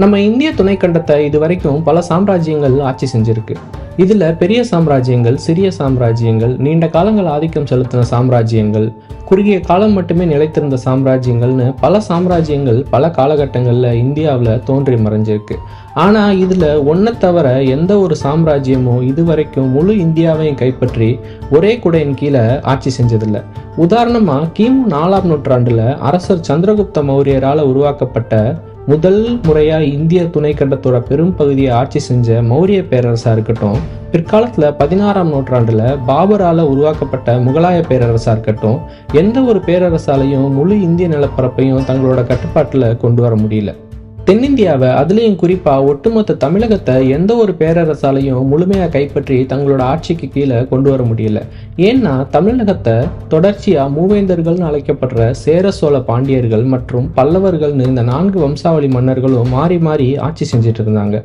நம்ம இந்திய துணைக்கண்டத்தை இது வரைக்கும் பல சாம்ராஜ்யங்கள் ஆட்சி செஞ்சிருக்கு. இதில் பெரிய சாம்ராஜ்யங்கள் சிறிய சாம்ராஜ்யங்கள் நீண்ட காலங்கள் ஆதிக்கம் செலுத்தின சாம்ராஜ்யங்கள் குறுகிய காலம் மட்டுமே நிலைத்திருந்த சாம்ராஜ்யங்கள்னு பல சாம்ராஜ்யங்கள் பல காலகட்டங்களில் இந்தியாவில் தோன்றி மறைஞ்சிருக்கு. ஆனால் இதில் ஒன்றை தவிர எந்த ஒரு சாம்ராஜ்யமும் இதுவரைக்கும் முழு இந்தியாவையும் கைப்பற்றி ஒரே குடையின் கீழே ஆட்சி செஞ்சதில்லை. உதாரணமாக கிமு நாலாம் நூற்றாண்டில் அரசர் சந்திரகுப்த மௌரியரால் உருவாக்கப்பட்ட முதல் முறையாக இந்திய துணைக்கண்டத்தோட பெரும் பகுதியை ஆட்சி செஞ்ச மௌரிய பேரரசாக இருக்கட்டும் பிற்காலத்தில் பதினாறாம் நூற்றாண்டில் பாபரால் உருவாக்கப்பட்ட முகலாய பேரரசாக இருக்கட்டும் எந்த ஒரு பேரரசாலையும் முழு இந்திய நிலப்பரப்பையும் தங்களோட கட்டுப்பாட்டில் கொண்டு வர முடியல. தென்னிந்தியாவை அதுலேயும் குறிப்பாக ஒட்டுமொத்த தமிழகத்தை எந்த ஒரு பேரரசாலையும் முழுமையாக கைப்பற்றி தங்களோட ஆட்சிக்கு கீழே கொண்டு வர முடியல. ஏன்னா தமிழகத்தை தொடர்ச்சியாக மூவேந்தர்கள்னு அழைக்கப்படுற சேர சோழ பாண்டியர்கள் மற்றும் பல்லவர்கள்னு இந்த நான்கு வம்சாவளி மன்னர்களும் மாறி மாறி ஆட்சி செஞ்சுட்டு இருந்தாங்க.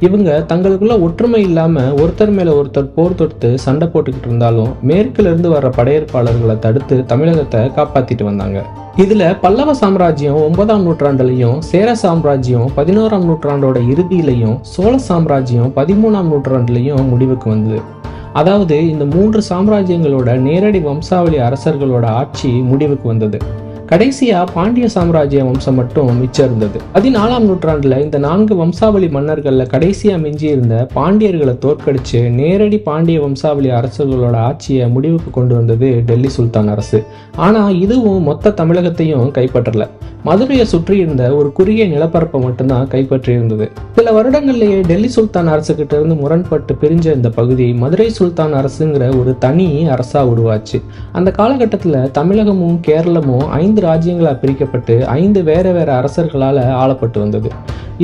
இவங்க தங்களுக்குள்ள ஒற்றுமை இல்லாம ஒருத்தர் மேல ஒருத்தர் போர் தொடுத்து சண்டை போட்டுக்கிட்டு இருந்தாலும் மேற்கிலிருந்து வர்ற படையெடுப்பாளர்களை தடுத்து தமிழகத்தை காப்பாத்திட்டு வந்தாங்க. இதுல பல்லவ சாம்ராஜ்யம் ஒன்பதாம் நூற்றாண்டுலையும் சேர சாம்ராஜ்யம் பதினோராம் நூற்றாண்டோட இறுதியிலையும் சோழ சாம்ராஜ்யம் பதிமூணாம் நூற்றாண்டுலையும் முடிவுக்கு வந்தது. அதாவது இந்த மூன்று சாம்ராஜ்யங்களோட நேரடி வம்சாவளி அரசர்களோட ஆட்சி முடிவுக்கு வந்தது. கடைசியா பாண்டிய சாம்ராஜ்ய வம்சம் மட்டும் மிச்சம் இருந்தது பதினாலாம் நூற்றாண்டுல இந்த நான்கு வம்சாவளி மன்னர்கள்ல கடைசியா மிஞ்சி இருந்த பாண்டியர்களை தோற்கடிச்சு நேரடி பாண்டிய வம்சாவளி அரசர்களோட ஆட்சியை முடிவுக்கு கொண்டு வந்தது டெல்லி சுல்தான் அரசு. ஆனா இதுவும் மொத்த தமிழகத்தையும் கைப்பற்றல. மதுரையை சுற்றி இருந்த ஒரு குறுகிய நிலப்பரப்பை மட்டும்தான் கைப்பற்றி இருந்தது சில வருடங்கள்லேயே டெல்லி சுல்தான் அரசு கிட்ட இருந்து முரண்பட்டு பிரிஞ்ச இந்த பகுதி மதுரை சுல்தான் அரசுங்கிற ஒரு தனி அரசா உருவாச்சு. அந்த காலகட்டத்தில் தமிழகமும் கேரளமும் ஐந்து ராஜ்யங்களாக பிரிக்கப்பட்டு ஐந்து வேற வேற அரசர்களால் ஆளப்பட்டு வந்தது.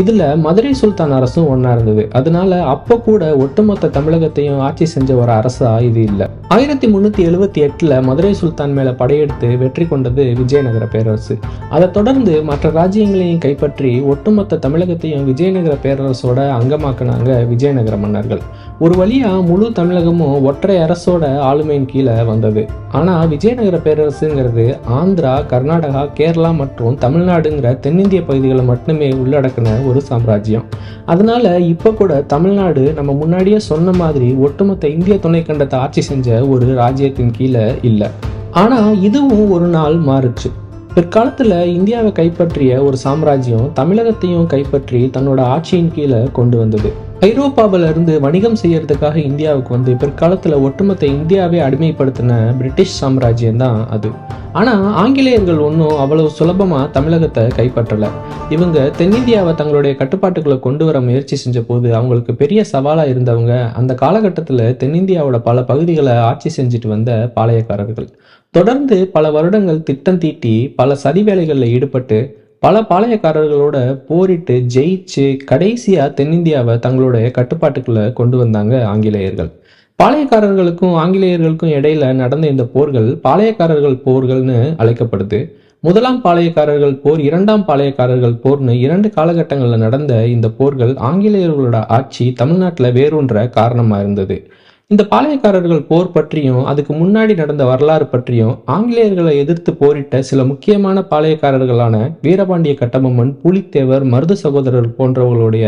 இதில் மதுரை சுல்தான் அரசும் ஒன்றா இருந்தது. அதனால அப்போ கூட ஒட்டுமொத்த தமிழகத்தையும் ஆட்சி செஞ்ச ஒரு அரசா இது இல்லை. ஆயிரத்தி முந்நூற்றி எழுபத்தி எட்டில் மதுரை சுல்தான் மேலே படையெடுத்து வெற்றி கொண்டது விஜயநகர பேரரசு. அதை தொடர்ந்து மற்ற ராஜ்யங்களையும் கைப்பற்றி ஒட்டுமொத்த தமிழகத்தையும் விஜயநகர பேரரசோட அங்கமாக்குனாங்க விஜயநகர மன்னர்கள். ஒரு வழியா முழு தமிழகமும் ஒற்றை அரசோட ஆளுமையின் கீழே வந்தது. ஆனா விஜயநகர பேரரசுங்கிறது ஆந்திரா கர்நாடகா கேரளா மற்றும் தமிழ்நாடுங்கிற தென்னிந்திய பகுதிகளை மட்டுமே உள்ளடக்கின ஒரு சாம்ராஜ்யம். அதனால இப்போ கூட தமிழ்நாடு நம்ம முன்னாடியே சொன்ன மாதிரி ஒட்டுமொத்த இந்திய துணைக்கண்டத்தை ஆட்சி செஞ்ச ஒரு ராஜ்யத்தின் கீழே இல்லை. ஆனா இதுவும் ஒரு நாள் மாறுச்சு. பிற்காலத்தில் இந்தியாவை கைப்பற்றிய ஒரு சாம்ராஜ்யம் தமிழகத்தையும் கைப்பற்றி தன்னோட ஆட்சியின் கீழே கொண்டு வந்தது. ஐரோப்பாவில் இருந்து வணிகம் செய்யறதுக்காக இந்தியாவுக்கு வந்து பிற்காலத்தில் ஒட்டுமொத்த இந்தியாவே அடிமைப்படுத்தின பிரிட்டிஷ் சாம்ராஜ்யம் தான் அது. ஆனால் ஆங்கிலேயர்கள் ஒன்றும் அவ்வளவு சுலபமாக தமிழகத்தை கைப்பற்றலை. இவங்க தென்னிந்தியாவை தங்களுடைய கட்டுப்பாட்டுக்குள்ள கொண்டு வர முயற்சி செஞ்ச போது அவங்களுக்கு பெரிய சவாலாக இருந்தவங்க அந்த காலகட்டத்தில் தென்னிந்தியாவோட பல பகுதிகளை ஆட்சி செஞ்சுட்டு வந்த பாளையக்காரர்கள். தொடர்ந்து பல வருடங்கள் திட்டம் தீட்டி பல சதி வேலைகளில் ஈடுபட்டு பல பாளையக்காரர்களோட போரிட்டு ஜெயிச்சு கடைசியா தென்னிந்தியாவை தங்களுடைய கட்டுப்பாட்டுக்குள்ள கொண்டு வந்தாங்க ஆங்கிலேயர்கள். பாளையக்காரர்களுக்கும் ஆங்கிலேயர்களுக்கும் இடையில நடந்த இந்த போர்கள் பாளையக்காரர்கள் போர்கள்னு அழைக்கப்படுது. முதலாம் பாளையக்காரர்கள் போர் இரண்டாம் பாளையக்காரர்கள் போர்னு இரண்டு காலகட்டங்களில் நடந்த இந்த போர்கள் ஆங்கிலேயர்களோட ஆட்சி தமிழ்நாட்டில் வேரூன்ற காரணமாக இருந்தது. இந்த பாளையக்காரர்கள் போர் பற்றியும் அதுக்கு முன்னாடி நடந்த வரலாறு பற்றியும் ஆங்கிலேயர்களை எதிர்த்து போரிட்ட சில முக்கியமான பாளையக்காரர்களான வீரபாண்டிய கட்டபொம்மன் புலித்தேவர் மருது சகோதரர் போன்றவர்களுடைய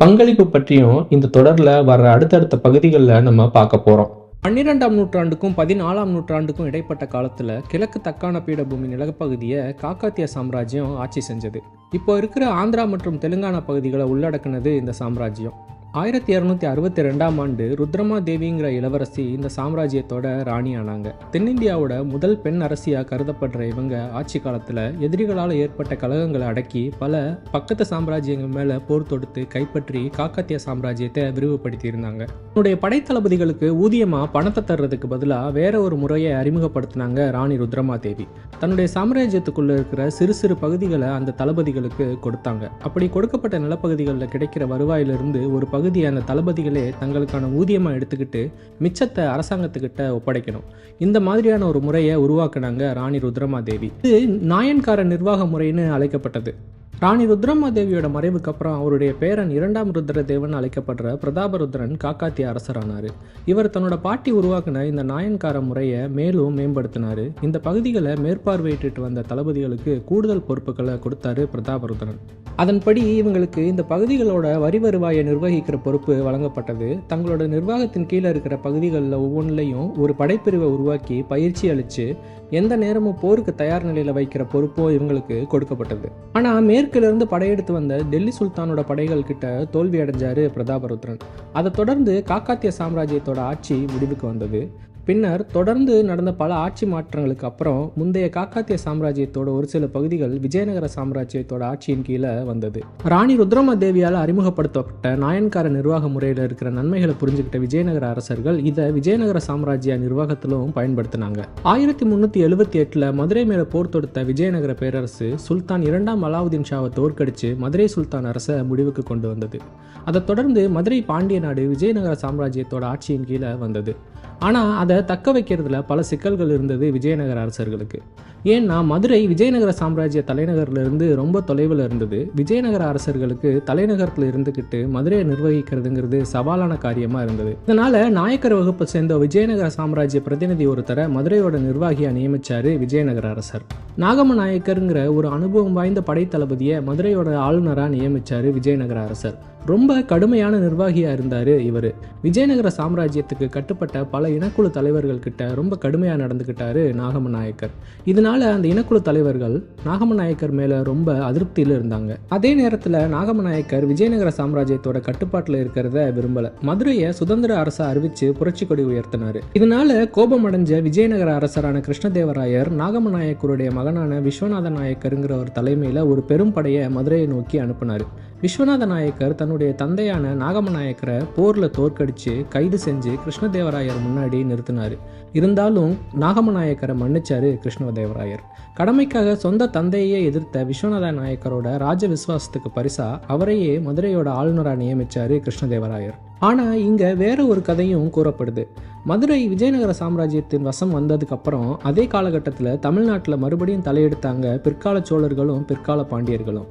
பங்களிப்பு பற்றியும் இந்த தொடர்ல வர அடுத்தடுத்த பகுதிகளில் நம்ம பார்க்க போறோம். பன்னிரெண்டாம் நூற்றாண்டுக்கும் பதினாலாம் நூற்றாண்டுக்கும் இடைப்பட்ட காலத்தில் கிழக்கு தக்கான பீடபூமி நிலப்பகுதியை காக்காத்திய சாம்ராஜ்யம் ஆட்சி செஞ்சது. இப்போ இருக்கிற ஆந்திரா மற்றும் தெலுங்கானா பகுதிகளை உள்ளடக்குனது இந்த சாம்ராஜ்யம். ஆயிரத்தி இரநூத்தி அறுபத்தி ரெண்டாம் ஆண்டு ருத்ரமா தேவிங்கிற இளவரசி இந்த சாம்ராஜ்யத்தோட ராணி ஆனாங்க தென்னிந்தியாவோட முதல் பெண் அரசியா கருதப்படுற இவங்க ஆட்சி காலத்தில் எதிரிகளால் ஏற்பட்ட கழகங்களை அடக்கி பல பக்கத்து சாம்ராஜ்யங்கள் மேலே போர் தொடுத்து கைப்பற்றி காக்கத்திய சாம்ராஜ்யத்தை விரிவுபடுத்தி இருந்தாங்க தன்னுடைய படைத்தளபதிகளுக்கு ஊதியமா பணத்தை தர்றதுக்கு பதிலாக வேற ஒரு முறையை அறிமுகப்படுத்தினாங்க ராணி ருத்ரமா தேவி தன்னுடைய சாம்ராஜ்யத்துக்குள்ளே இருக்கிற சிறு சிறு பகுதிகளை அந்த தளபதிகளுக்கு கொடுத்தாங்க. அப்படி கொடுக்கப்பட்ட நிலப்பகுதிகளில் கிடைக்கிற வருவாயிலிருந்து ஒரு பகுதியை அந்த தளபதிகளே தங்களுக்கான ஊதியமாக எடுத்துக்கிட்டு மிச்சத்தை அரசாங்கத்துக்கிட்ட ஒப்படைக்கணும். இந்த மாதிரியான ஒரு முறையை உருவாக்குனாங்க ராணி ருத்ரமாதேவி. இது நாயன்கார நிர்வாக முறைன்னு அழைக்கப்பட்டது. ராணி ருத்ரமாதேவியோட மறைவுக்கு அப்புறம் அவருடைய பேரன் இரண்டாம் ருத்ரதேவன் அழைக்கப்படுற பிரதாபருத்ரன் காக்காத்திய அரசரானார். இவர் தன்னோட பாட்டி உருவாக்கின இந்த நாயன்கார முறையை மேலும் மேம்படுத்தினார். இந்த பகுதிகளை மேற்பார்வையிட்டு வந்த தளபதிகளுக்கு கூடுதல் பொறுப்புகளை கொடுத்தாரு பிரதாபருத்ரன். அதன்படி இவங்களுக்கு இந்த பகுதிகளோட வரி வருவாயை நிர்வகிக்கிற பொறுப்பு வழங்கப்பட்டது. தங்களோட நிர்வாகத்தின் கீழே இருக்கிற பகுதிகளில் ஒவ்வொன்றிலையும் ஒரு படைப்பிரிவை உருவாக்கி பயிற்சி அளித்து எந்த நேரமும் போருக்கு தயார் நிலையில் வைக்கிற பொறுப்போ இவங்களுக்கு கொடுக்கப்பட்டது. ஆனால் மேற்கிலிருந்து படையெடுத்து வந்த டெல்லி சுல்தானோட படைகள் கிட்ட தோல்வி அடைஞ்சாரு பிரதாபருத்ரன். அதை தொடர்ந்து காக்காத்திய சாம்ராஜ்யத்தோட ஆட்சி முடிவுக்கு வந்தது. பின்னர் தொடர்ந்து நடந்த பல ஆட்சி மாற்றங்களுக்கு அப்புறம் முந்தைய காக்காத்திய சாம்ராஜ்யத்தோட ஒரு சில பகுதிகள் விஜயநகர சாம்ராஜ்யத்தோட ஆட்சியின் கீழே வந்தது. ராணி ருத்ரமா தேவியால் அறிமுகப்படுத்தப்பட்ட நாயன்கார நிர்வாக முறையில் இருக்கிற நன்மைகளை புரிஞ்சுக்கிட்ட விஜயநகர அரசர்கள் இதை விஜயநகர சாம்ராஜ்ய நிர்வாகத்திலும் பயன்படுத்தினாங்க. ஆயிரத்தி முந்நூற்றி எழுபத்தி எட்டில் மதுரை மேலே போர் தொடுத்த விஜயநகர பேரரசு சுல்தான் இரண்டாம் அலாவுதீன் ஷாவை தோற்கடித்து மதுரை சுல்தான் அரசை முடிவுக்கு கொண்டு வந்தது. அதைத் தொடர்ந்து மதுரை பாண்டிய நாடு விஜயநகர சாம்ராஜ்யத்தோட ஆட்சியின் கீழே வந்தது. ஆனால் அதை தக்க வைக்கிறதுல பல சிக்கல்கள் இருந்தது விஜயநகர அரசர்களுக்கு. ஏன்னா மதுரை விஜயநகர சாம்ராஜ்ய தலைநகர்லேருந்து ரொம்ப தொலைவில் இருந்தது? விஜயநகர அரசர்களுக்கு தலைநகரத்தில் இருந்துக்கிட்டு மதுரையை நிர்வகிக்கிறதுங்கிறது சவாலான காரியமாக இருந்தது. இதனால் நாயக்கர் வகுப்பை சேர்ந்த விஜயநகர சாம்ராஜ்ய பிரதிநிதி ஒருத்தரை மதுரையோட நிர்வாகியாக நியமித்தார் விஜயநகர அரசர். நாகம நாயக்கருங்கிற ஒரு அனுபவம் வாய்ந்த படைத்தளபதியை மதுரையோட ஆளுநராக நியமித்தார் விஜயநகர அரசர். ரொம்ப கடுமையான நிர்வாகியாக இருந்தார் இவர். விஜயநகர சாம்ராஜ்யத்துக்கு கட்டுப்பட்ட பல இனக்குழு தலைவர்கள் கிட்ட ரொம்ப கடுமையாக நடந்துக்கிட்டாரு நாகம நாயக்கர். இதனால் அந்த இனக்குழு தலைவர்கள் நாகம நாயக்கர் மேலே ரொம்ப அதிருப்தியில் இருந்தாங்க. அதே நேரத்தில் நாகம நாயக்கர் விஜயநகர சாம்ராஜ்யத்தோட கட்டுப்பாட்டில் இருக்கிறத விரும்பல. மதுரையை சுதந்திர அரசா அறிவிச்சு புரட்சி கொடி உயர்த்தினார். இதனால கோபமடைஞ்ச விஜயநகர அரசரான கிருஷ்ணதேவராயர் நாகம நாயக்கருடைய மகனான விஸ்வநாத நாயக்கருங்கிற ஒரு தலைமையில் ஒரு பெரும் படையை மதுரையை நோக்கி அனுப்பினார். விஸ்வநாத நாயக்கர் தன்னுடைய தந்தையான நாகம நாயக்கரை போரில் தோற்கடிச்சு கைது செஞ்சு கிருஷ்ணதேவராயர் முன்னாடி நிறுத்தினார். இருந்தாலும் நாகமநாயக்கரை மன்னிச்சாரு கிருஷ்ணதேவராயர் கடமைக்காக சொந்த தந்தையே எதிர்த்த விஸ்வநாத நாயக்கரோட ராஜ விசுவாசத்துக்கு பரிசா அவரையே மதுரையோட ஆளுநராக நியமிச்சாரு கிருஷ்ணதேவராயர். ஆனால் இங்கே வேற ஒரு கதையும் கூறப்படுது. மதுரை விஜயநகர சாம்ராஜ்யத்தின் வசம் வந்ததுக்கப்புறம் அதே காலகட்டத்தில் தமிழ்நாட்டில் மறுபடியும் தலையெடுத்தாங்க பிற்கால சோழர்களும் பிற்கால பாண்டியர்களும்.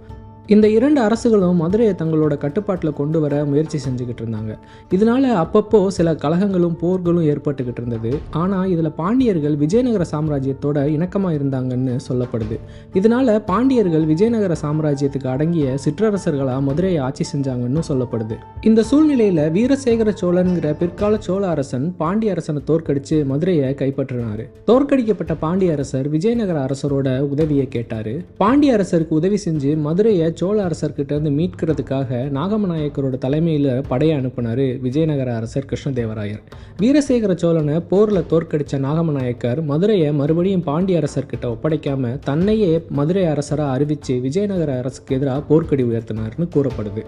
இந்த இரண்டு அரசுகளும் மதுரையை தங்களோட கட்டுப்பாட்டில் கொண்டு வர முயற்சி செஞ்சுக்கிட்டு இருந்தாங்க. இதனால அப்பப்போ சில கலகங்களும் போர்களும் ஏற்பட்டுக்கிட்டு இருந்தது. ஆனால் இதில் பாண்டியர்கள் விஜயநகர சாம்ராஜ்யத்தோட இணக்கமாக இருந்தாங்கன்னு சொல்லப்படுது. இதனால பாண்டியர்கள் விஜயநகர சாம்ராஜ்யத்துக்கு அடங்கிய சிற்றரசர்களாக மதுரையை ஆட்சி செஞ்சாங்கன்னு சொல்லப்படுது. இந்த சூழ்நிலையில் வீரசேகர சோழனுங்கிற பிற்கால சோழ அரசன் பாண்டிய அரசனை தோற்கடிச்சு மதுரையை கைப்பற்றினார். தோற்கடிக்கப்பட்ட பாண்டிய அரசர் விஜயநகர அரசரோட உதவியை கேட்டார். பாண்டிய அரசருக்கு உதவி செஞ்சு மதுரையை சோழ அரசர்கிட்ட இருந்து மீட்கிறதுக்காக நாகமநாயக்கரோட தலைமையில் படையை அனுப்பினார் விஜயநகர அரசர் கிருஷ்ணதேவராயர். வீரசேகர சோழனை போரில் தோற்கடித்த நாகமநாயக்கர் மதுரையை மறுபடியும் பாண்டிய அரசர்கிட்ட ஒப்படைக்காம தன்னையே மதுரை அரசராக அறிவித்து விஜயநகர அரசுக்கு எதிராக போர்க்கடி உயர்த்தினார்னு கூறப்படுது.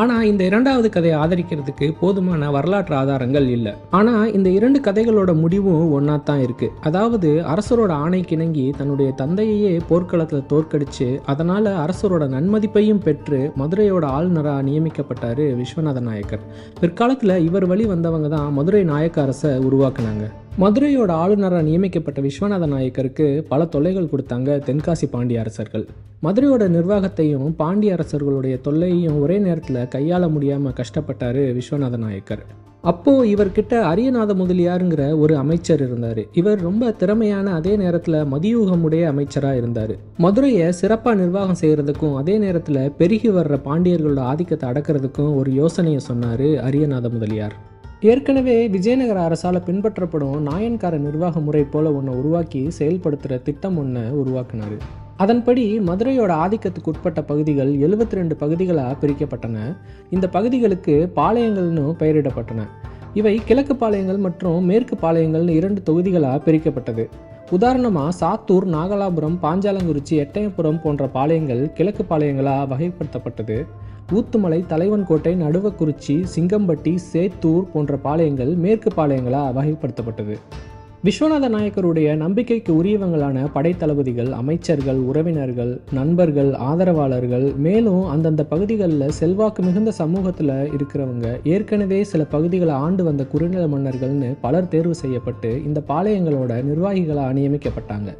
ஆனால் இந்த இரண்டாவது கதையை ஆதரிக்கிறதுக்கு போதுமான வரலாற்று ஆதாரங்கள் இல்லை. ஆனால் இந்த இரண்டு கதைகளோட முடிவும் ஒன்றா தான் இருக்குது அதாவது அரசரோட ஆணைக்கிணங்கி தன்னுடைய தந்தையையே போர்க்களத்தில் தோற்கடிச்சு அதனால் அரசரோட நன்மதிப்பையும் பெற்று மதுரையோட ஆளுநராக நியமிக்கப்பட்டார் விஸ்வநாத நாயக்கர். பிற்காலத்தில் இவர் வழி வந்தவங்க தான் மதுரை நாயக்க அரசை உருவாக்குனாங்க. மதுரையோட ஆளுநராக நியமிக்கப்பட்ட விஸ்வநாத நாயக்கருக்கு பல தொல்லைகள் கொடுத்தாங்க தென்காசி பாண்டிய அரசர்கள். மதுரையோட நிர்வாகத்தையும் பாண்டிய அரசர்களுடைய தொல்லையையும் ஒரே நேரத்தில் கையாள முடியாமல் கஷ்டப்பட்டார் விஸ்வநாத நாயக்கர். அப்போது இவர்கிட்ட அரியநாத முதலியாருங்கிற ஒரு அமைச்சர் இருந்தார். இவர் ரொம்ப திறமையான அதே நேரத்தில் மதியூகமுடைய அமைச்சராக இருந்தார். மதுரையை சிறப்பாக நிர்வாகம் செய்கிறதுக்கும் அதே நேரத்தில் பெருகி வர்ற பாண்டியர்களோட ஆதிக்கத்தை அடக்கிறதுக்கும் ஒரு யோசனையை சொன்னார் அரியநாத முதலியார். ஏற்கனவே விஜயநகர அரசால் பின்பற்றப்படும் நாயன்கார நிர்வாக முறை போல ஒன்று உருவாக்கி செயல்படுத்துகிற திட்டம் ஒன்று உருவாக்குனார். அதன்படி மதுரையோட ஆதிக்கத்துக்கு உட்பட்ட பகுதிகள் எழுபத்தி ரெண்டு பகுதிகளாக பிரிக்கப்பட்டன. இந்த பகுதிகளுக்கு பாளையங்கள்னு பெயரிடப்பட்டன. இவை கிழக்கு பாளையங்கள் மற்றும் மேற்கு பாளையங்கள்னு இரண்டு தொகுதிகளாக பிரிக்கப்பட்டது. உதாரணமாக சாத்தூர் நாகலாபுரம் பாஞ்சாலங்குறிச்சி எட்டயபுரம் போன்ற பாளையங்கள் கிழக்கு பாளையங்களாக வகைப்படுத்தப்பட்டது. ஊத்துமலை தலைவன்கோட்டை நடுவக்குறிச்சி சிங்கம்பட்டி சேத்தூர் போன்ற பாளையங்கள் மேற்கு பாளையங்களாக வகைப்படுத்தப்பட்டது. விஸ்வநாத நாயக்கருடைய நம்பிக்கைக்கு உரியவங்களான படைத்தளபதிகள் அமைச்சர்கள் உறவினர்கள் நண்பர்கள் ஆதரவாளர்கள் மேலும் அந்தந்த பகுதிகளில் செல்வாக்கு மிகுந்த சமூகத்தில் இருக்கிறவங்க ஏற்கனவே சில பகுதிகளை ஆண்டு வந்த குறுநில மன்னர்கள்னு பலர் தேர்வு செய்யப்பட்டு இந்த பாளையங்களோட நிர்வாகிகளாக நியமிக்கப்பட்டாங்க.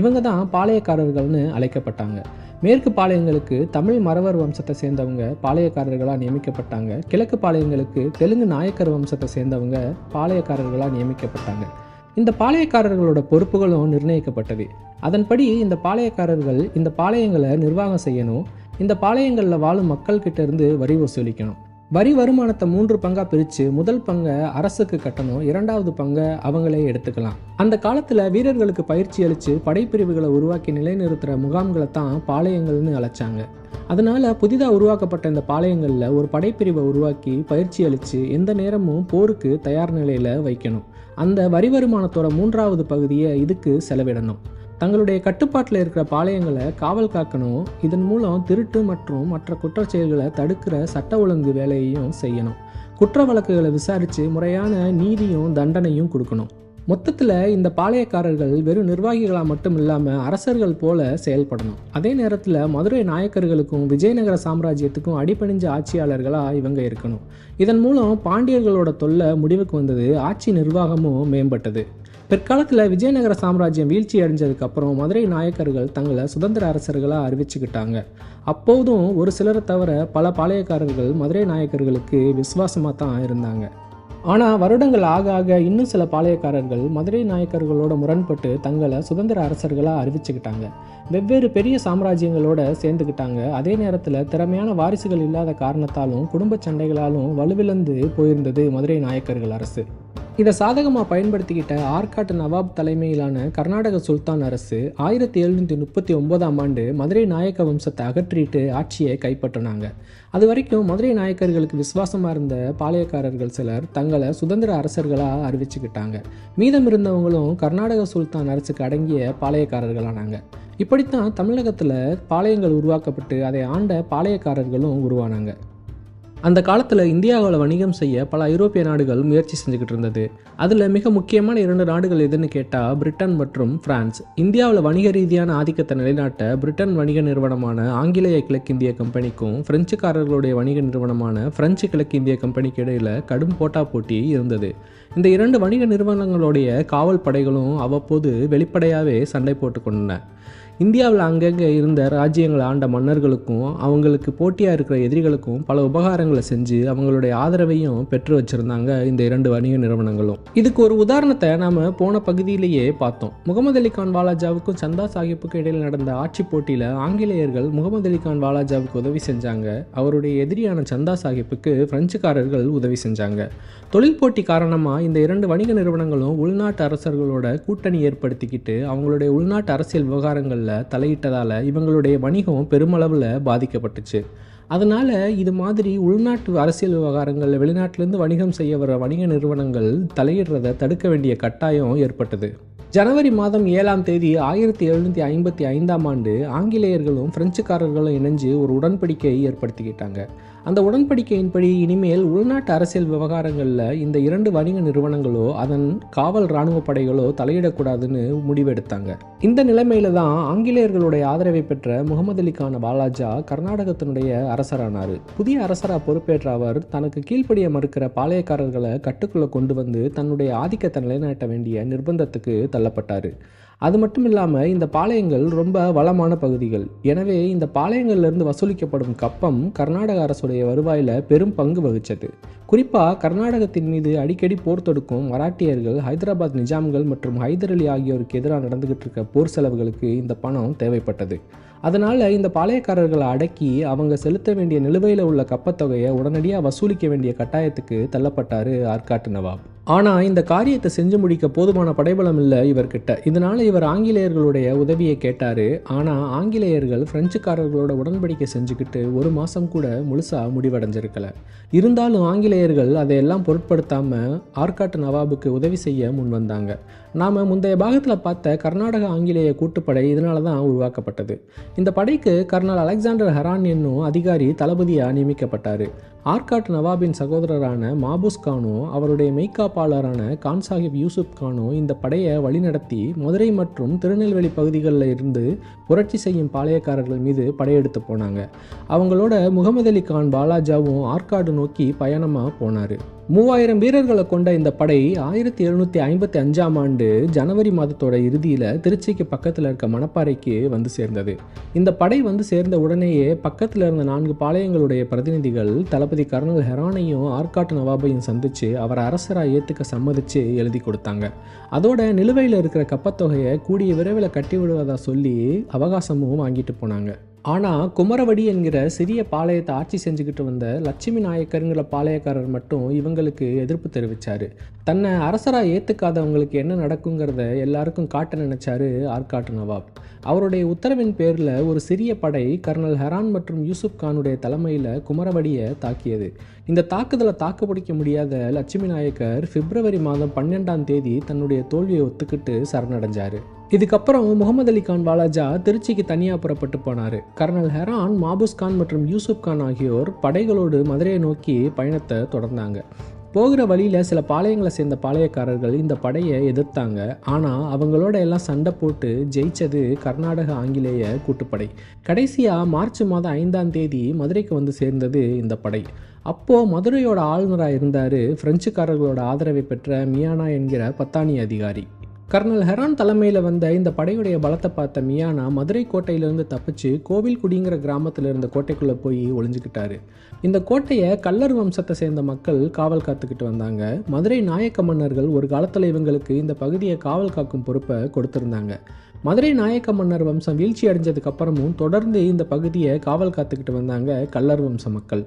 இவங்க தான் பாளையக்காரர்கள்னு அழைக்கப்பட்டாங்க. மேற்கு பாளையங்களுக்கு தமிழ் மறவர் வம்சத்தை சேர்ந்தவங்க பாளையக்காரர்களாக நியமிக்கப்பட்டாங்க. கிழக்கு பாளையங்களுக்கு தெலுங்கு நாயக்கர் வம்சத்தை சேர்ந்தவங்க பாளையக்காரர்களாக நியமிக்கப்பட்டாங்க. இந்த பாளையக்காரர்களோட பொறுப்புகளும் நிர்ணயிக்கப்பட்டது. அதன்படி இந்த பாளையக்காரர்கள் இந்த பாளையங்களை நிர்வாகம் செய்யணும் இந்த பாளையங்களில் வாழும் மக்கள்கிட்ட இருந்து வரி வசூலிக்கணும். வரி வருமானத்தை மூன்று பங்காக பிரித்து முதல் பங்கை அரசுக்கு கட்டணும் இரண்டாவது பங்கை அவங்களே எடுத்துக்கலாம். அந்த காலத்தில் வீரர்களுக்கு பயிற்சி அளித்து படைப்பிரிவுகளை உருவாக்கி நிலைநிறுத்துகிற முகாம்களை தான் பாளையங்கள்னு அழைச்சாங்க. அதனால் புதிதாக உருவாக்கப்பட்ட இந்த பாளையங்களில் ஒரு படைப்பிரிவை உருவாக்கி பயிற்சி அளித்து எந்த நேரமும் போருக்கு தயார் நிலையில் வைக்கணும். அந்த வரி வருமானத்தோட மூன்றாவது பகுதியை இதுக்கு செலவிடணும். தங்களுடைய கட்டுப்பாட்டில் இருக்கிற பாளையங்களை காவல் காக்கணும். இதன் மூலம் திருட்டு மற்றும் மற்ற குற்ற செயல்களை தடுக்கிற சட்ட ஒழுங்கு வேலையையும் செய்யணும். குற்ற வழக்குகளை விசாரித்து முறையான நீதியும் தண்டனையும் கொடுக்கணும். மொத்தத்தில் இந்த பாளையக்காரர்கள் வெறும் நிர்வாகிகளாக மட்டும் இல்லாமல் அரசர்கள் போல செயல்படணும். அதே நேரத்தில் மதுரை நாயக்கர்களுக்கும் விஜயநகர சாம்ராஜ்யத்துக்கும் அடிபணிஞ்ச ஆட்சியாளர்களாக இவங்க இருக்கணும். இதன் மூலம் பாண்டியர்களோட தொல்லை முடிவுக்கு வந்தது ஆட்சி நிர்வாகமும் மேம்பட்டது. பிற்காலத்தில் விஜயநகர சாம்ராஜ்யம் வீழ்ச்சி அடைஞ்சதுக்கப்புறம் மதுரை நாயக்கர்கள் தங்களை சுதந்திர அரசர்களாக அறிவிச்சுக்கிட்டாங்க. அப்போதும் ஒரு சிலரை தவிர பல பாளையக்காரர்கள் மதுரை நாயக்கர்களுக்கு விசுவாசமாக தான் இருந்தாங்க. ஆனால் வருடங்கள் ஆக ஆக இன்னும் சில பாளையக்காரர்கள் மதுரை நாயக்கர்களோட முரண்பட்டு தங்களை சுதந்திர அரசர்களாக அறிவிச்சுக்கிட்டாங்க. வெவ்வேறு பெரிய சாம்ராஜ்யங்களோட சேர்ந்துக்கிட்டாங்க. அதே நேரத்தில் திறமையான வாரிசுகள் இல்லாத காரணத்தாலும் குடும்ப சண்டைகளாலும் வலுவிழந்து போயிருந்தது மதுரை நாயக்கர்கள் அரசு. இதை சாதகமாக பயன்படுத்திக்கிட்ட ஆற்காட்டு நவாப் தலைமையிலான கர்நாடக சுல்தான் அரசு ஆயிரத்தி எழுநூற்றி முப்பத்தி ஒன்பதாம் ஆண்டு மதுரை நாயக்க வம்சத்தை அகற்றிட்டு ஆட்சியை கைப்பற்றினாங்க. அது வரைக்கும் மதுரை நாயக்கர்களுக்கு விசுவாசமாக இருந்த பாளையக்காரர்கள் சிலர் தங்களை சுதந்திர அரசர்களாக அறிவிச்சுக்கிட்டாங்க. மீதம் இருந்தவங்களும் கர்நாடக சுல்தான் அரசுக்கு அடங்கிய பாளையக்காரர்களானாங்க. இப்படித்தான் தமிழகத்தில் பாளையங்கள் உருவாக்கப்பட்டு அதை ஆண்ட பாளையக்காரர்களும் உருவானாங்க. அந்த காலத்தில் இந்தியாவில் வணிகம் செய்ய பல ஐரோப்பிய நாடுகள் முயற்சி செஞ்சுக்கிட்டு இருந்தது. அதில் மிக முக்கியமான இரண்டு நாடுகள் எதுன்னு கேட்டால் பிரிட்டன் மற்றும் பிரான்ஸ். இந்தியாவில் வணிக ரீதியான ஆதிக்கத்தை நிலைநாட்ட பிரிட்டன் வணிக நிறுவனமான ஆங்கிலேய கிழக்கிந்திய கம்பெனிக்கும் பிரெஞ்சுக்காரர்களுடைய வணிக நிறுவனமான பிரெஞ்சு கிழக்கிந்திய கம்பெனிக்கு இடையில் கடும் போட்டா போட்டி இருந்தது. இந்த இரண்டு வணிக நிறுவனங்களுடைய காவல் படைகளும் அவ்வப்போது வெளிப்படையாகவே சண்டை போட்டுக்கொண்டன இந்தியாவில் அங்கங்கே இருந்த ராஜ்யங்களை ஆண்ட மன்னர்களுக்கும் அவங்களுக்கு போட்டியாக இருக்கிற எதிரிகளுக்கும் பல உபகாரங்களை செஞ்சு அவங்களுடைய ஆதரவையும் பெற்று வச்சுருந்தாங்க இந்த இரண்டு வணிக நிறுவனங்களும். இதுக்கு ஒரு உதாரணத்தை நாம் போன பகுதியிலேயே பார்த்தோம். முகமது அலி கான் வாலாஜாவுக்கும் சந்தா சாஹிப்புக்கும் இடையில் நடந்த ஆட்சி போட்டியில் ஆங்கிலேயர்கள் முகமது அலி கான் வாலாஜாவுக்கு உதவி செஞ்சாங்க. அவருடைய எதிரியான சந்தா சாஹிப்புக்கு பிரெஞ்சுக்காரர்கள் உதவி செஞ்சாங்க. தொழில் போட்டி காரணமாக இந்த இரண்டு வணிக நிறுவனங்களும் உள்நாட்டு அரசர்களோட கூட்டணி ஏற்படுத்திக்கிட்டு அவங்களுடைய உள்நாட்டு அரசியல் விவகாரங்களில் தலையிட்டதால் இவங்களுடைய வணிகம் பெருமளவில் பாதிக்கப்பட்டுச்சு. அதனால் இது மாதிரி உள்நாட்டு அரசியல் விவகாரங்களில் வெளிநாட்டிலேருந்து வணிகம் செய்ய வர வணிக நிறுவனங்கள் தலையிடுறதை தடுக்க வேண்டிய கட்டாயம் ஏற்பட்டது. ஜனவரி மாதம் ஏழாம் தேதி ஆயிரத்தி எழுநூற்றி ஐம்பத்தி ஐந்தாம் ஆண்டு ஆங்கிலேயர்களும் பிரெஞ்சுக்காரர்களும் இணைஞ்சு ஒரு உடன்படிக்கையை ஏற்படுத்திக்கிட்டாங்க. அந்த உடன்படிக்கையின்படி இனிமேல் உள்நாட்டு அரசியல் விவகாரங்களில் இந்த இரண்டு வணிக நிறுவனங்களோ அதன் காவல் இராணுவ படைகளோ தலையிடக்கூடாதுன்னு முடிவெடுத்தாங்க. இந்த நிலைமையில தான் ஆங்கிலேயர்களுடைய ஆதரவை பெற்ற முகமது அலிகான பாலாஜா வாலாஜா கர்நாடகத்தினுடைய அரசரானார். புதிய அரசராக பொறுப்பேற்ற அவர் தனக்கு கீழ்ப்படிய மறுக்கிற பாளையக்காரர்களை கட்டுக்குள்ளே கொண்டு வந்து தன்னுடைய ஆதிக்கத்தை நிலைநாட்ட வேண்டிய நிர்பந்தத்துக்கு தள்ளப்பட்டார். அது மட்டும் இல்லாமல் இந்த பாளையங்கள் ரொம்ப வளமான பகுதிகள். எனவே இந்த பாளையங்கள்லேருந்து வசூலிக்கப்படும் கப்பம் கர்நாடக அரசுடைய வருவாயில் பெரும் பங்கு வகித்தது குறிப்பாக கர்நாடகத்தின் மீது அடிக்கடி போர் தொடுக்கும் மராட்டியர்கள் ஹைதராபாத் நிஜாம்கள் மற்றும் ஹைதர் அலி ஆகியோருக்கு எதிராக நடந்துகிட்டு இருக்க போர் செலவுகளுக்கு இந்த பணம் தேவைப்பட்டது. அதனால் இந்த பாளையக்காரர்களை அடக்கி அவங்க செலுத்த வேண்டிய நிலுவையில் உள்ள கப்பத்தொகையை உடனடியாக வசூலிக்க வேண்டிய கட்டாயத்துக்கு தள்ளப்பட்டார் ஆற்காட்டு நவாப். ஆனால் இந்த காரியத்தை செஞ்சு முடிக்க போதுமான படைபலம் இல்லை இவர்கிட்ட. இதனால் இவர் ஆங்கிலேயர்களுடைய உதவியை கேட்டார். ஆனால் ஆங்கிலேயர்கள் பிரெஞ்சுக்காரர்களோட உடன்படிக்கை செஞ்சுக்கிட்டு ஒரு மாதம் கூட முழுசாக முடிவடைஞ்சிருக்கல. இருந்தாலும் ஆங்கிலேயர்கள் அதையெல்லாம் பொருட்படுத்தாமல் ஆற்காட்டு நவாபுக்கு உதவி செய்ய முன் வந்தாங்க நாம் முந்தைய பாகத்தில் பார்த்த கர்நாடக ஆங்கிலேய கூட்டுப்படை இதனால தான் உருவாக்கப்பட்டது. இந்த படைக்கு கர்னல் அலெக்சாண்டர் ஹரான் என்னும் அதிகாரி தளபதியாக நியமிக்கப்பட்டார். ஆர்காட் நவாபின் சகோதரரான மாபூஸ் கானும் அவருடைய மெய்காப்பாளரான கான் சாஹிப் யூசுப் கானும் இந்த படையை வழிநடத்தி மதுரை மற்றும் திருநெல்வேலி பகுதிகளில் இருந்து புரட்சி செய்யும் பாளையக்காரர்கள் மீது படையெடுத்து போனாங்க. அவங்களோட முகமது அலி கான் பாலாஜாவும் ஆற்காடு நோக்கி பயணமாக போனார். மூவாயிரம் வீரர்களை கொண்ட இந்த படை ஆயிரத்தி எழுநூற்றி ஐம்பத்தி அஞ்சாம் ஆண்டு ஜனவரி மாதத்தோட இறுதியில் திருச்சிக்கு பக்கத்தில் இருக்க மணப்பாறைக்கு வந்து சேர்ந்தது. இந்த படை வந்து சேர்ந்த உடனேயே பக்கத்தில் இருந்த நான்கு பாளையங்களுடைய பிரதிநிதிகள் தளபதி கர்னல் ஹெரானையும் ஆற்காட்டு நவாபையும் சந்தித்து அவரை அரசராக ஏற்றுக்க சம்மதித்து எழுதி கொடுத்தாங்க. அதோட நிலுவையில் இருக்கிற கப்பத்தொகையை கூடிய விரைவில் கட்டி விடுவதா சொல்லி அவகாசமும் வாங்கிட்டு போனாங்க. ஆனால் குமரவடி என்கிற சிறிய பாளையத்தை ஆட்சி செஞ்சுக்கிட்டு வந்த லட்சுமி நாயக்கருங்கிற பாளையக்காரர் மட்டும் இவங்களுக்கு எதிர்ப்பு தெரிவித்தார் தன்னை அரசராக ஏற்றுக்காதவங்களுக்கு என்ன நடக்குங்கிறத எல்லாருக்கும் காட்ட நினைச்சாரு ஆற்காட்டு நவாப். அவருடைய உத்தரவின் பேரில் ஒரு சிறிய படை கர்னல் ஹெரான் மற்றும் யூசுப் கானுடைய தலைமையில் குமரவடியை தாக்கியது. இந்த தாக்குதலை தாக்குப்பிடிக்க முடியாத லட்சுமி நாயக்கர் பிப்ரவரி மாதம் பன்னெண்டாம் தேதி தன்னுடைய தோல்வியை ஒத்துக்கிட்டு சரணடைஞ்சார். இதுக்கப்புறம் முகமது அலி கான் வாலாஜா திருச்சிக்கு தனியாக புறப்பட்டு போனார். கர்னல் ஹெரான் மாபூஸ் கான் மற்றும் யூசுப் கான் ஆகியோர் படைகளோடு மதுரையை நோக்கி பயணத்தை தொடர்ந்தாங்க. போகிற வழியில் சில பாளையங்களை சேர்ந்த பாளையக்காரர்கள் இந்த படையை எதிர்த்தாங்க. ஆனால் அவங்களோட எல்லாம் சண்டை போட்டு ஜெயிச்சது கர்நாடக ஆங்கிலேய கூட்டுப்படை. கடைசியாக மார்ச் மாதம் ஐந்தாம் தேதி மதுரைக்கு வந்து சேர்ந்தது இந்த படை. அப்போது மதுரையோட ஆளுநராக இருந்தார் பிரெஞ்சுக்காரர்களோட ஆதரவை பெற்ற மியானா என்கிற பத்தானி அதிகாரி. கர்னல் ஹெரான் தலைமையில் வந்த இந்த படையுடைய பலத்தை பார்த்த மியானா மதுரை கோட்டையிலிருந்து தப்பிச்சு கோவில்குடிங்கிற கிராமத்தில் இருந்த கோட்டைக்குள்ளே போய் ஒளிஞ்சுக்கிட்டாரு. இந்த கோட்டையை கல்லர் வம்சத்தை சேர்ந்த மக்கள் காவல் காத்துக்கிட்டு வந்தாங்க. மதுரை நாயக்க மன்னர்கள் ஒரு காலத்தில் இவங்களுக்கு இந்த பகுதியை காவல் காக்கும் பொறுப்பை கொடுத்துருந்தாங்க. மதுரை நாயக்க மன்னர் வம்சம் வீழ்ச்சி அடைஞ்சதுக்கு அப்புறமும் தொடர்ந்து இந்த பகுதியை காவல் காத்துக்கிட்டு வந்தாங்க கல்லர் வம்ச மக்கள்.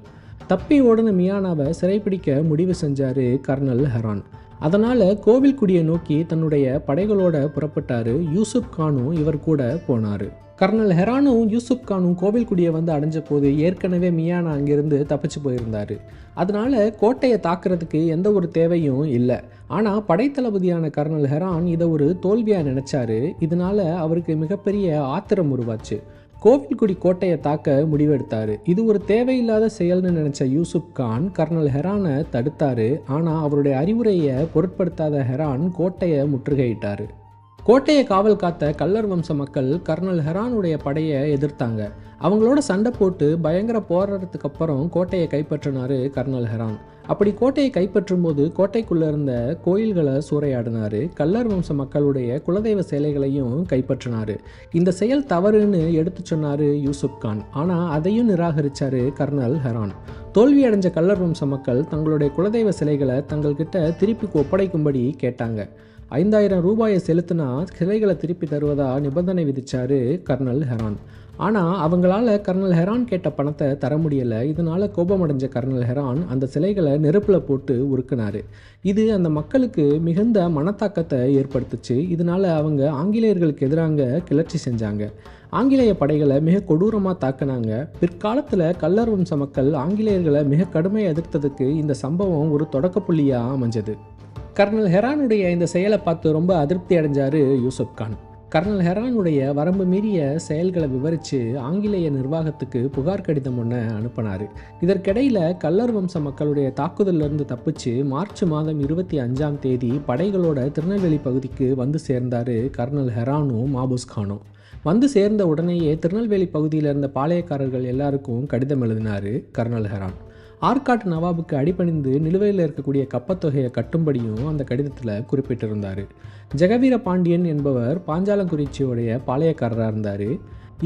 தப்பி ஓடுன மியானாவை சிறைப்பிடிக்க முடிவு செஞ்சார் கர்னல் ஹெரான். அதனால் கோவில்குடியை நோக்கி தன்னுடைய படைகளோட புறப்பட்டார் யூசுப் கானும் இவர் கூட போனார். கர்னல் ஹெரானும் யூசுப் கானும் கோவில்குடியை வந்து அடைஞ்ச போது ஏற்கனவே மியானா அங்கிருந்து தப்பிச்சு போயிருந்தார். அதனால கோட்டையை தாக்குறதுக்கு எந்த ஒரு தேவையும் இல்லை. ஆனால் படைத்தளபதியான கர்னல் ஹெரான் இதை ஒரு தோல்வியாக நினச்சாரு. இதனால அவருக்கு மிகப்பெரிய ஆத்திரம் உருவாச்சு. கோவில்குடி கோட்டையை தாக்க முடிவெடுத்தார். இது ஒரு தேவையில்லாத செயல்னு நினச்ச யூசுப் கான் கர்னல் ஹெரானை தடுத்தார். ஆனால் அவருடைய அறிவுரையை பொருட்படுத்தாத ஹெரான் கோட்டையை முற்றுகையிட்டார். கோட்டையை காவல் காத்த கல்லர் வம்ச மக்கள் கர்னல் ஹெரானுடைய படையை எதிர்த்தாங்க. அவங்களோட சண்டை போட்டு பயங்கர போராட்டத்துக்கு அப்புறம் கோட்டையை கைப்பற்றினார் கர்னல் ஹெரான். அப்படி கோட்டையை கைப்பற்றும் போது கோட்டைக்குள்ளே இருந்த கோயில்களை சூறையாடினாரு. கல்லர் வம்ச மக்களுடைய குலதெய்வ சிலைகளையும் கைப்பற்றினார். இந்த செயல் தவறுன்னு எடுத்து சொன்னார் யூசுப் கான். ஆனால் அதையும் நிராகரிச்சாரு கர்னல் ஹெரான். தோல்வி அடைஞ்ச கல்லர் வம்ச மக்கள் தங்களுடைய குலதெய்வ சிலைகளை தங்கள்கிட்ட திருப்பி ஒப்படைக்கும்படி கேட்டாங்க. ஐந்தாயிரம் ரூபாயை செலுத்தினா சிலைகளை திருப்பி தருவதா நிபந்தனை விதிச்சாரு கர்னல் ஹெரான். ஆனால் அவங்களால கர்னல் ஹெரான் கேட்ட பணத்தை தர முடியலை. இதனால் கோபமடைஞ்ச கர்னல் ஹெரான் அந்த சிலைகளை நெருப்பில் போட்டு உருக்குனாரு. இது அந்த மக்களுக்கு மிகுந்த மனத்தாக்கத்தை ஏற்படுத்துச்சு. இதனால் அவங்க ஆங்கிலேயர்களுக்கு எதிராக கிளர்ச்சி செஞ்சாங்க. ஆங்கிலேய படைகளை மிக கொடூரமாக தாக்குனாங்க. பிற்காலத்தில் கல்லர் வம்ச மக்கள் ஆங்கிலேயர்களை மிக கடுமையாக எதிர்த்ததுக்கு இந்த சம்பவம் ஒரு தொடக்க புள்ளியாக அமைஞ்சது. கர்னல் ஹெரானுடைய இந்த செயலை பார்த்து ரொம்ப அதிருப்தி அடைஞ்சாரு யூசுப் கான். கர்னல் ஹெரானுடைய வரம்பு மீறிய செயல்களை விவரித்து ஆங்கிலேய நிர்வாகத்துக்கு புகார் கடிதம் ஒன்று அனுப்பினார். இதற்கிடையில் கல்லர் வம்ச மக்களுடைய தாக்குதலிருந்து தப்பிச்சு மார்ச் மாதம் இருபத்தி அஞ்சாம் தேதி படைகளோட திருநெல்வேலி பகுதிக்கு வந்து சேர்ந்தார் கர்னல் ஹெரானும் மாபூஸ் கானும் வந்து சேர்ந்த உடனேயே திருநெல்வேலி பகுதியில் இருந்த பாளையக்காரர்கள் எல்லாருக்கும் கடிதம் எழுதினார் கர்னல் ஹெரான். ஆற்காட்டு நவாபுக்கு அடிபணிந்து நிலுவையில் இருக்கக்கூடிய கப்பத்தொகையை கட்டும்படியும் அந்த கடிதத்தில் குறிப்பிட்டிருந்தார். ஜெகவீர பாண்டியன் என்பவர் பாஞ்சாலங்குறிச்சியோடைய பாளையக்காரராக இருந்தார்.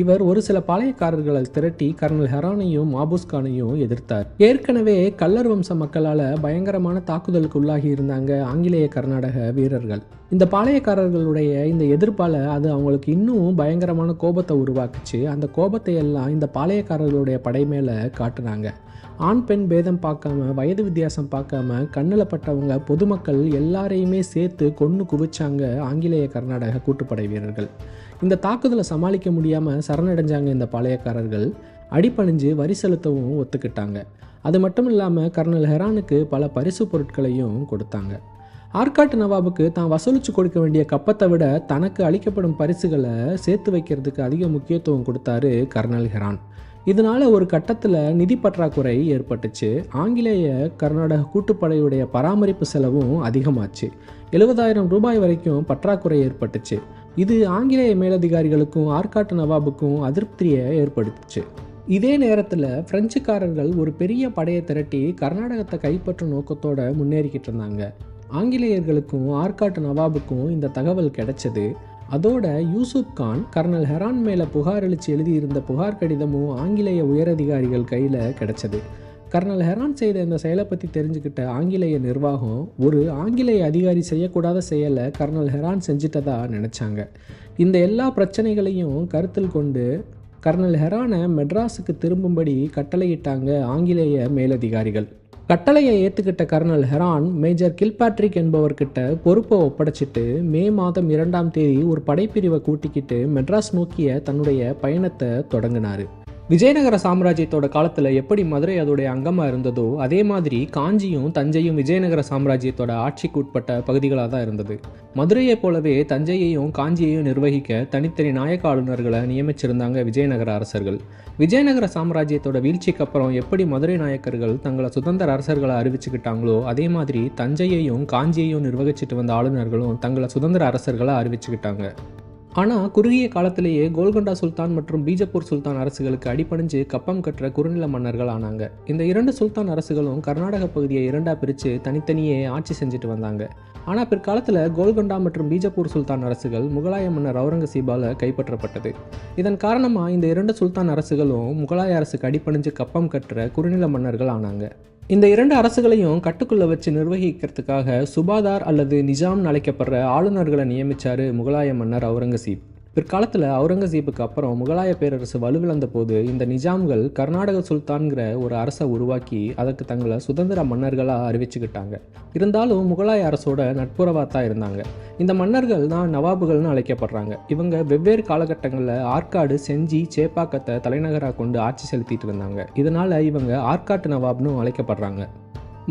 இவர் ஒரு சில பாளையக்காரர்களை திரட்டி கர்னல் ஹெரானையும் மாபூஸ்கானையும் எதிர்த்தார். ஏற்கனவே கல்லர் வம்ச மக்களால் பயங்கரமான தாக்குதலுக்கு உள்ளாகி இருந்தாங்க ஆங்கிலேய கர்நாடக வீரர்கள். இந்த பாளையக்காரர்களுடைய இந்த எதிர்ப்பால் அது அவங்களுக்கு இன்னும் பயங்கரமான கோபத்தை உருவாக்குச்சு. அந்த கோபத்தை எல்லாம் இந்த பாளையக்காரர்களுடைய படை மேலே காட்டுனாங்க. ஆண் பெண் பேதம் பார்க்காம வயது வித்தியாசம் பார்க்காம கண்ணில் பட்டவங்க பொதுமக்கள் எல்லாரையுமே சேர்த்து கொன்று குவிச்சாங்க ஆங்கிலேய கர்நாடக கூட்டுப்படை வீரர்கள். இந்த தாக்குதலை சமாளிக்க முடியாமல் சரணடைஞ்சாங்க இந்த பாளையக்காரர்கள். அடிப்பணிஞ்சு வரி செலுத்தவும் ஒத்துக்கிட்டாங்க. அது மட்டும் இல்லாமல் கர்னல் ஹெரானுக்கு பல பரிசு பொருட்களையும் கொடுத்தாங்க. ஆற்காட்டு நவாபுக்கு தான் வசூலித்து கொடுக்க வேண்டிய கப்பத்தை விட தனக்கு அளிக்கப்படும் பரிசுகளை சேர்த்து வைக்கிறதுக்கு அதிக முக்கியத்துவம் கொடுத்தாரு கர்னல் ஹெரான். இதனால் ஒரு கட்டத்தில் நிதி பற்றாக்குறை ஏற்பட்டுச்சு. ஆங்கிலேய கர்நாடக கூட்டுப்படையுடைய பராமரிப்பு செலவும் அதிகமாச்சு. எழுபதாயிரம் ரூபாய் வரைக்கும் பற்றாக்குறை ஏற்பட்டுச்சு. இது ஆங்கிலேய மேலதிகாரிகளுக்கும் ஆற்காட்டு நவாபுக்கும் அதிருப்தியை ஏற்படுத்துச்சு. இதே நேரத்தில் பிரெஞ்சுக்காரர்கள் ஒரு பெரிய படையை திரட்டி கர்நாடகத்தை கைப்பற்றும் நோக்கத்தோடு முன்னேறிக்கிட்டு இருந்தாங்க. ஆங்கிலேயர்களுக்கும் ஆற்காட்டு நவாபுக்கும் இந்த தகவல் கிடைச்சது. அதோட யூசுப் கான் கர்னல் ஹெரான் மேலே புகார் அளித்து எழுதியிருந்த புகார் கடிதமும் ஆங்கிலேய உயரதிகாரிகள் கையில் கிடைச்சது. கர்னல் ஹெரான் செய்த இந்த செயலை பற்றி தெரிஞ்சுக்கிட்ட ஆங்கிலேய நிர்வாகம் ஒரு ஆங்கிலேய அதிகாரி செய்யக்கூடாத செயலை கர்னல் ஹெரான் செஞ்சிட்டதா நினச்சாங்க. இந்த எல்லா பிரச்சனைகளையும் கருத்தில் கொண்டு கர்னல் ஹெரானை மெட்ராஸுக்கு திரும்பும்படி கட்டளையிட்டாங்க ஆங்கிலேய மேலதிகாரிகள். கட்டளையை ஏற்றுக்கிட்ட கர்னல் ஹெரான் மேஜர் கில்பாட்ரிக் என்பவர்கிட்ட பொறுப்பை ஒப்படைச்சிட்டு மே மாதம் இரண்டாம் தேதி ஒரு படைப்பிரிவை கூட்டிக்கிட்டு மெட்ராஸ் நோக்கிய தன்னுடைய பயணத்தை தொடங்கினார். விஜயநகர சாம்ராஜ்யத்தோட காலத்தில் எப்படி மதுரை அதோடைய அங்கமாக இருந்ததோ அதே மாதிரி காஞ்சியும் தஞ்சையும் விஜயநகர சாம்ராஜ்யத்தோட ஆட்சிக்கு உட்பட்ட பகுதிகளாக தான் இருந்தது. மதுரையைப் போலவே தஞ்சையையும் காஞ்சியையும் நிர்வகிக்க தனித்தனி நாயக்க ஆளுநர்களை நியமிச்சிருந்தாங்க விஜயநகர அரசர்கள். விஜயநகர சாம்ராஜ்யத்தோட வீழ்ச்சிக்கு அப்புறம் எப்படி மதுரை நாயக்கர்கள் தங்களை சுதந்திர அரசர்களை அறிவிச்சுக்கிட்டாங்களோ அதே மாதிரி தஞ்சையையும் காஞ்சியையும் நிர்வகிச்சிட்டு வந்த ஆளுநர்களும் தங்களை சுதந்திர அரசர்களை அறிவிச்சுக்கிட்டாங்க. ஆனால் குறுகிய காலத்திலேயே கோல்கொண்டா சுல்தான் மற்றும் பீஜப்பூர் சுல்தான் அரசுகளுக்கு அடிப்பணிஞ்சு கப்பம் கற்ற குறுநில மன்னர்கள் ஆனாங்க. இந்த இரண்டு சுல்தான் அரசுகளும் கர்நாடக பகுதியை இரண்டாக பிரித்து தனித்தனியே ஆட்சி செஞ்சுட்டு வந்தாங்க. ஆனால் பிற்காலத்தில் கோல்கொண்டா மற்றும் பீஜப்பூர் சுல்தான் அரசுகள் முகலாய மன்னர் அவுரங்கசீபால கைப்பற்றப்பட்டது. இதன் காரணமாக இந்த இரண்டு சுல்தான் அரசுகளும் முகலாய அரசுக்கு அடிப்பணிஞ்சு கப்பம் கற்ற குறுநில மன்னர்கள் ஆனாங்க. இந்த இரண்டு அரசுகளையும் கட்டுக்குள்ளே வச்சு நிர்வகிக்கிறதுக்காக சுபாதார் அல்லது நிஜாம்னு அழைக்கப்படுற ஆளுநர்களை நியமித்தார் முகலாய மன்னர் அவுரங்கசீப். பிற்காலத்தில் அவுரங்கசீப்புக்கு அப்புறம் முகலாய பேரரசு வலுவிழந்த போது இந்த நிஜாம்கள் கர்நாடக சுல்தான்கிற ஒரு அரசை உருவாக்கி அதற்கு தங்களை சுதந்திர மன்னர்களாக அறிவிச்சுக்கிட்டாங்க. இருந்தாலும் முகலாய அரசோட நட்புறவாக தான் இருந்தாங்க. இந்த மன்னர்கள் தான் நவாபுகள்னு அழைக்கப்படுறாங்க. இவங்க வெவ்வேறு காலகட்டங்களில் ஆற்காடு செஞ்சி சேப்பாக்கத்தை தலைநகராக கொண்டு ஆட்சி செலுத்திட்டு இருந்தாங்க. இதனால் இவங்க ஆற்காட்டு நவாப்னு அழைக்கப்படுறாங்க.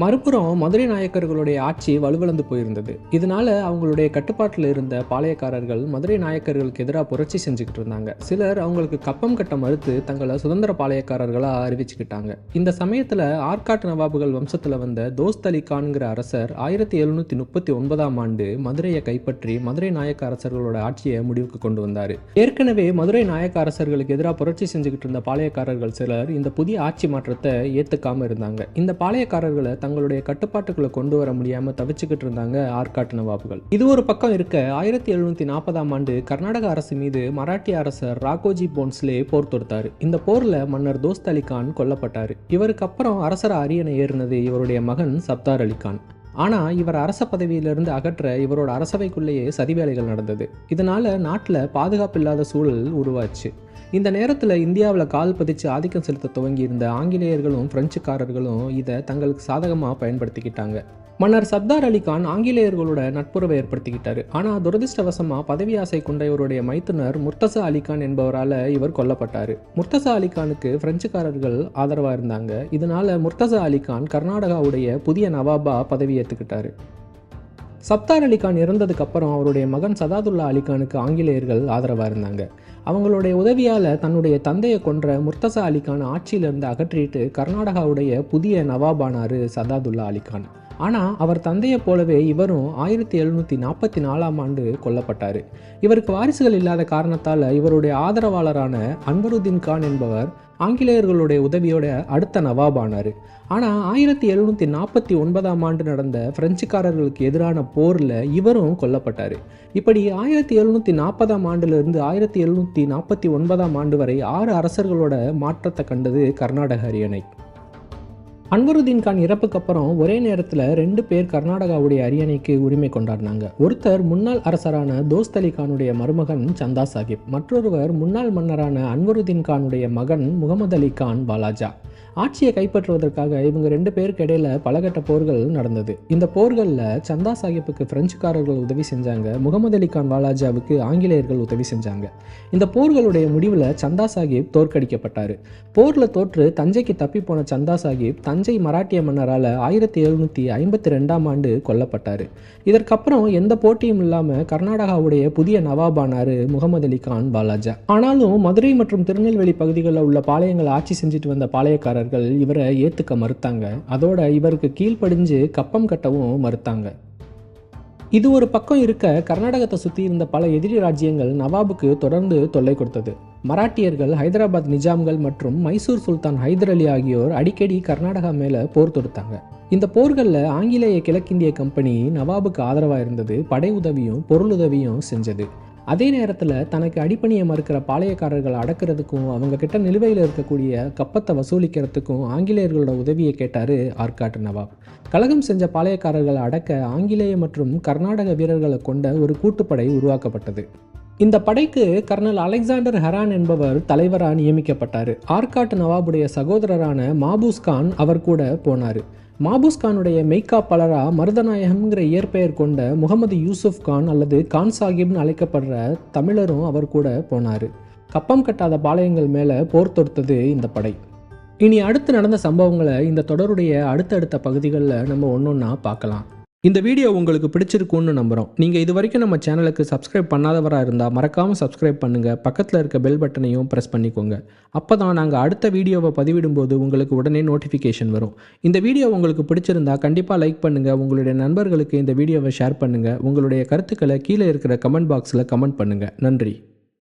மறுபுறம் மதுரை நாயக்கர்களுடைய ஆட்சி வலுவிழந்து போயிருந்தது. இதனால அவங்களுடைய கட்டுப்பாட்டில் இருந்த பாளையக்காரர்கள் மதுரை நாயக்கர்களுக்கு எதிராக புரட்சி செஞ்சுக்கிட்டு இருந்தாங்க. சிலர் அவங்களுக்கு கப்பம் கட்ட மறுத்து தங்களை சுதந்திர பாளையக்காரர்களாக அறிவிச்சுக்கிட்டாங்க. இந்த சமயத்தில் ஆற்காட்டு நவாபுகள் வம்சத்தில் வந்த தோஸ்த் அலி கான்கிற அரசர் ஆயிரத்தி எழுநூற்றி முப்பத்தி ஒன்பதாம் ஆண்டு மதுரையை கைப்பற்றி மதுரை நாயக்க அரசர்களோட ஆட்சியை முடிவுக்கு கொண்டு வந்தார். ஏற்கனவே மதுரை நாயக்க அரசர்களுக்கு எதிராக புரட்சி செஞ்சுக்கிட்டு இருந்த பாளையக்காரர்கள் சிலர் இந்த புதிய ஆட்சி மாற்றத்தை ஏற்றுக்காம இருந்தாங்க. இந்த பாளையக்காரர்களை தங்களுடைய கட்டுப்பாட்டுக்குள்ள கொண்டு வர முடியாம தவிச்சுக்கிட்டு இருந்தாங்க ஆற்காட்டு நவாபுகள் இது ஒரு பக்கம் இருக்க ஆயிரத்தி எழுநூத்தி நாற்பதாம் ஆண்டு கர்நாடக அரசு மீது மராட்டிய அரசர் ராகோஜி போன்ஸ்லே போர் தொடுத்தாரு. இந்த போர்ல மன்னர் தோஸ்த் அலி கான் கொல்லப்பட்டாரு. இவருக்கு அப்புறம் அரசர அரியணை ஏறினது இவருடைய மகன் சப்தார் அலி கான். ஆனால் இவர் அரச பதவியிலிருந்து அகற்ற இவரோட அரசவைக்குள்ளேயே சதி வேலைகள் நடந்தது. இதனால நாட்டில் பாதுகாப்பு இல்லாத சூழல் உருவாச்சு. இந்த நேரத்தில் இந்தியாவில் கால் பதிச்சு ஆதிக்கம் செலுத்த துவங்கி இருந்த ஆங்கிலேயர்களும் பிரெஞ்சுக்காரர்களும் இதை தங்களுக்கு சாதகமாக பயன்படுத்திக்கிட்டாங்க. மன்னர் சர்தார் அலி கான் ஆங்கிலேயர்களோட நட்புறவை ஏற்படுத்திக்கிட்டாரு. ஆனால் துரதிருஷ்டவசமாக பதவி ஆசை கொண்ட இவருடைய மைத்துனர் முர்த்தசா அலிகான் என்பவரால் இவர் கொல்லப்பட்டார். முர்த்தசா அலிகானுக்கு பிரெஞ்சுக்காரர்கள் ஆதரவாக இருந்தாங்க. இதனால முர்த்தசா அலிகான் கர்நாடகாவுடைய புதிய நவாபா பதவி ஏற்றுக்கிட்டாரு சப்தார் அலிகான் இறந்ததுக்கு அப்புறம் அவருடைய மகன் சதாதுல்லா அலிகானுக்கு ஆங்கிலேயர்கள் ஆதரவாக இருந்தாங்க. அவங்களுடைய உதவியால் தன்னுடைய தந்தையை கொன்ற முர்தசா அலிகான் ஆட்சியிலிருந்து அகற்றிட்டு கர்நாடகாவுடைய புதிய நவாபானாரு சதாதுல்லா அலிகான். ஆனால் அவர் தந்தையைப் போலவே இவரும் ஆயிரத்தி எழுநூற்றி நாற்பத்தி நாலாம் ஆண்டு கொல்லப்பட்டார். இவருக்கு வாரிசுகள் இல்லாத காரணத்தால் இவருடைய ஆதரவாளரான அன்பருதீன் கான் என்பவர் ஆங்கிலேயர்களுடைய உதவியோட அடுத்த நவாபானார் ஆனால் ஆயிரத்தி எழுநூற்றி நாற்பத்தி ஒன்பதாம் ஆண்டு நடந்த பிரெஞ்சுக்காரர்களுக்கு எதிரான போரில் இவரும் கொல்லப்பட்டார். இப்படி ஆயிரத்தி எழுநூற்றி நாற்பதாம் ஆண்டிலிருந்து ஆயிரத்தி எழுநூற்றி நாற்பத்தி ஒன்பதாம் ஆண்டு வரை ஆறு அரசர்களோட மாற்றத்தை கண்டது கர்நாடக அரியணை. அன்வருதீன் கான் இறப்புக்கு அப்புறம் ஒரே நேரத்தில் ரெண்டு பேர் கர்நாடகாவுடைய அரியணைக்கு உரிமை கொண்டாடினாங்க. ஒருத்தர் முன்னாள் அரசரான தோஸ்த் அலி கானுடைய மருமகன் சந்தா சாஹிப் மற்றொருவர் முன்னாள் மன்னரான அன்வருதீன் கானுடைய மகன் முகமது அலி கான் பாலாஜா. ஆட்சியை கைப்பற்றுவதற்காக இவங்க ரெண்டு பேருக்கு இடையில பலகட்ட போர்கள் நடந்தது. இந்த போர்களில் சந்தா சாஹிப்புக்கு பிரெஞ்சுக்காரர்கள் உதவி செஞ்சாங்க முகமது அலி கான் வாலாஜாவுக்கு ஆங்கிலேயர்கள் உதவி செஞ்சாங்க. இந்த போர்களுடைய முடிவில் சந்தா சாஹிப் தோற்கடிக்கப்பட்டார். போரில் தோற்று தஞ்சைக்கு தப்பி போன சந்தா சாஹிப் தஞ்சை மராட்டிய மன்னரால் ஆயிரத்தி எழுநூற்றி ஐம்பத்தி ரெண்டாம் ஆண்டு கொல்லப்பட்டார். இதற்கப்புறம் எந்த போட்டியும் இல்லாமல் கர்நாடகாவுடைய புதிய நவாபானார் முகமது அலி கான் பாலாஜா ஆனாலும் மதுரை மற்றும் திருநெல்வேலி பகுதிகளில் உள்ள பாளையங்களை ஆட்சி செஞ்சுட்டு வந்த பாளையக்காரர்கள் இவரை ஏற்றுக்க மறுத்தாங்க. அதோட இவருக்கு கீழ்ப்படிஞ்சு கப்பம் கட்டவும் மறுத்தாங்க. இது ஒரு பக்கம் இருக்க கர்நாடகத்தை சுற்றி இருந்த பல எதிரி ராஜ்யங்கள் நவாபுக்கு தொடர்ந்து தொல்லை கொடுத்தது. மராட்டியர்கள் ஹைதராபாத் நிஜாம்கள் மற்றும் மைசூர் சுல்தான் ஹைதர் அலி ஆகியோர் அடிக்கடி கர்நாடகா மேலே போர் தொடுத்தாங்க. இந்த போர்களில் ஆங்கிலேய கிழக்கிந்திய கம்பெனி நவாபுக்கு ஆதரவாக இருந்தது படை உதவியும் பொருளுதவியும் செஞ்சது. அதே நேரத்தில் தனக்கு அடிப்பணியை மறுக்கிற பாளையக்காரர்களை அடக்கிறதுக்கும் அவங்க கிட்ட நிலுவையில் இருக்கக்கூடிய கப்பத்தை வசூலிக்கிறதுக்கும் ஆங்கிலேயர்களோட உதவியை கேட்டார் ஆர்காட் நவாப். கழகம் செஞ்ச பாளையக்காரர்களை அடக்க ஆங்கிலேய மற்றும் கர்நாடக வீரர்களை கொண்ட ஒரு கூட்டுப்படை உருவாக்கப்பட்டது. இந்த படைக்கு கர்னல் அலெக்சாண்டர் ஹெரான் என்பவர் தலைவராக நியமிக்கப்பட்டார். ஆர்காட் நவாபுடைய சகோதரரான மாபூஸ் கான் அவர் கூட போனார். மாபூஸ் கானுடைய மெய்காப்பாளராக மருதநாயகம்ங்கிற இயற்பெயர் கொண்ட முகமது யூசுப் கான் அல்லது கான் சாஹிப்னு அழைக்கப்படுற தமிழரும் அவர் கூட போனார். கப்பம் கட்டாத பாளையங்கள் மேலே போர் தொடுத்தது இந்த படை. இனி அடுத்து நடந்த சம்பவங்களை இந்த தொடருடைய அடுத்தடுத்த பகுதிகளில் நம்ம ஒன்றொன்னா பார்க்கலாம். இந்த வீடியோ உங்களுக்கு பிடிச்சிருக்கும்னு நம்புகிறோம் நீங்கள் இது வரைக்கும் நம்ம சேனலுக்கு சப்ஸ்கிரைப் பண்ணாதவராக இருந்தால் மறக்காமல் சப்ஸ்கிரைப் பண்ணுங்கள் பக்கத்தில் இருக்க பெல் பட்டனையும் ப்ரெஸ் பண்ணிக்கோங்க. அப்போ தான் நாங்கள் அடுத்த வீடியோவை பதிவிடும்போது உங்களுக்கு உடனே நோட்டிஃபிகேஷன் வரும். இந்த வீடியோ உங்களுக்கு பிடிச்சிருந்தா கண்டிப்பாக லைக் பண்ணுங்கள் உங்களுடைய நண்பர்களுக்கு இந்த வீடியோவை ஷேர் பண்ணுங்கள் உங்களுடைய கருத்துக்களை கீழே இருக்கிற கமெண்ட் பாக்ஸில் கமெண்ட் பண்ணுங்கள் நன்றி.